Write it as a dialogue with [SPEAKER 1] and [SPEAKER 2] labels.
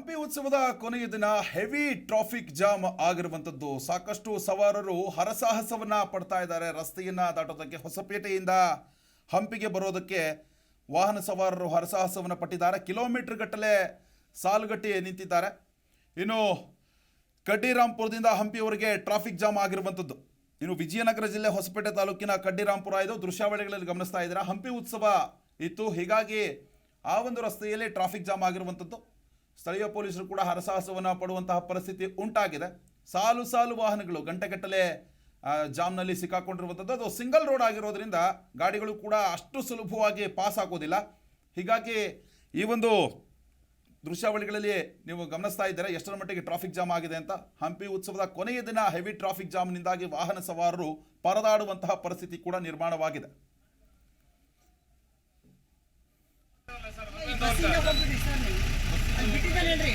[SPEAKER 1] ಹಂಪಿ ಉತ್ಸವದ ಕೊನೆಯ ದಿನ ಹೆವಿ ಟ್ರಾಫಿಕ್ ಜಾಮ್ ಆಗಿರುವಂಥದ್ದು ಸಾಕಷ್ಟು ಸವಾರರು ಹರಸಾಹಸವನ್ನ ಪಡ್ತಾ ಇದ್ದಾರೆ ರಸ್ತೆಯನ್ನ ದಾಟೋದಕ್ಕೆ ಹೊಸಪೇಟೆಯಿಂದ. ಹಂಪಿಗೆ ಬರೋದಕ್ಕೆ ವಾಹನ ಸವಾರರು ಹರಸಾಹಸವನ್ನ ಪಟ್ಟಿದ್ದಾರೆ. ಕಿಲೋಮೀಟರ್ ಗಟ್ಟಲೆ ಸಾಲುಗಟ್ಟಿ ನಿಂತಿದ್ದಾರೆ. ಇನ್ನು ಕಡ್ಡಿರಾಂಪುರದಿಂದ ಹಂಪಿಯವರೆಗೆ ಟ್ರಾಫಿಕ್ ಜಾಮ್ ಆಗಿರುವಂಥದ್ದು ಇನ್ನು ವಿಜಯನಗರ ಜಿಲ್ಲೆ ಹೊಸಪೇಟೆ ತಾಲೂಕಿನ ಕಡ್ಡಿರಾಂಪುರ ಇದು ದೃಶ್ಯಾವಳಿಗಳಲ್ಲಿ ಗಮನಿಸ್ತಾ ಇದ್ದೀರಾ. ಹಂಪಿ ಉತ್ಸವ ಇತ್ತು. ಹೀಗಾಗಿ ಆ ಒಂದು ರಸ್ತೆಯಲ್ಲಿ ಟ್ರಾಫಿಕ್ ಜಾಮ್ ಆಗಿರುವಂಥದ್ದು ಸ್ಥಳೀಯ ಪೊಲೀಸರು ಕೂಡ ಹರಸಾಹಸವನ್ನು ಪಡುವಂತಹ ಪರಿಸ್ಥಿತಿ ಉಂಟಾಗಿದೆ. ಸಾಲು ಸಾಲು ವಾಹನಗಳು ಗಂಟೆಗಟ್ಟಲೆ ಜಾಮ್ನಲ್ಲಿ ಸಿಕ್ಕಾಕೊಂಡಿರುವಂಥದ್ದು ಅದು ಸಿಂಗಲ್ ರೋಡ್ ಆಗಿರೋದ್ರಿಂದ ಗಾಡಿಗಳು ಕೂಡ ಅಷ್ಟು ಸುಲಭವಾಗಿ ಪಾಸ್ ಆಗೋದಿಲ್ಲ. ಹೀಗಾಗಿ ಈ ಒಂದು ದೃಶ್ಯಾವಳಿಗಳಲ್ಲಿ ನೀವು ಗಮನಿಸ್ತಾ ಇದ್ದೀರಾ, ಎಷ್ಟರ ಮಟ್ಟಿಗೆ ಟ್ರಾಫಿಕ್ ಜಾಮ್ ಆಗಿದೆ ಅಂತ? ಹಂಪಿ ಉತ್ಸವದ ಕೊನೆಯ ದಿನ ಹೆವಿ ಟ್ರಾಫಿಕ್ ಜಾಮ್ನಿಂದಾಗಿ ವಾಹನ ಸವಾರರು ಪರದಾಡುವಂತಹ ಪರಿಸ್ಥಿತಿ ಕೂಡ ನಿರ್ಮಾಣವಾಗಿದೆ.
[SPEAKER 2] ಬಿಟ್ಟಿದ್ದಾನೆ ಹೇಳ್ರಿ.